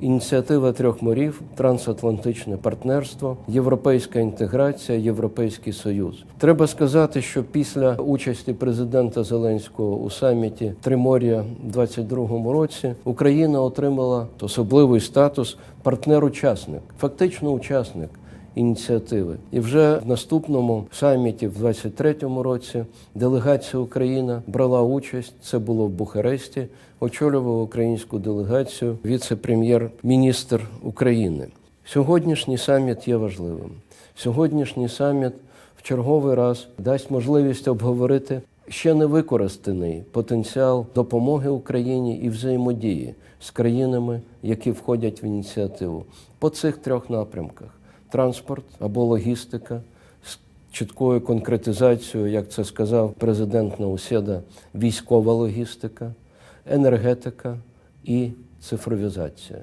Ініціатива трьох морів, трансатлантичне партнерство, європейська інтеграція, європейський союз. Треба сказати, що після участі президента Зеленського у саміті Тримор'я в 2022 році Україна отримала особливий статус партнер-учасник, фактично учасник ініціативи. І вже в наступному саміті в 23-му році делегація України брала участь. Це було в Бухаресті. Очолював українську делегацію віце-прем'єр-міністр України. Сьогоднішній саміт є важливим. Сьогоднішній саміт в черговий раз дасть можливість обговорити ще не використаний потенціал допомоги Україні і взаємодії з країнами, які входять в ініціативу по цих трьох напрямках: транспорт або логістика з чіткою конкретизацією, як це сказав президент Науседа, військова логістика, енергетика і цифровізація.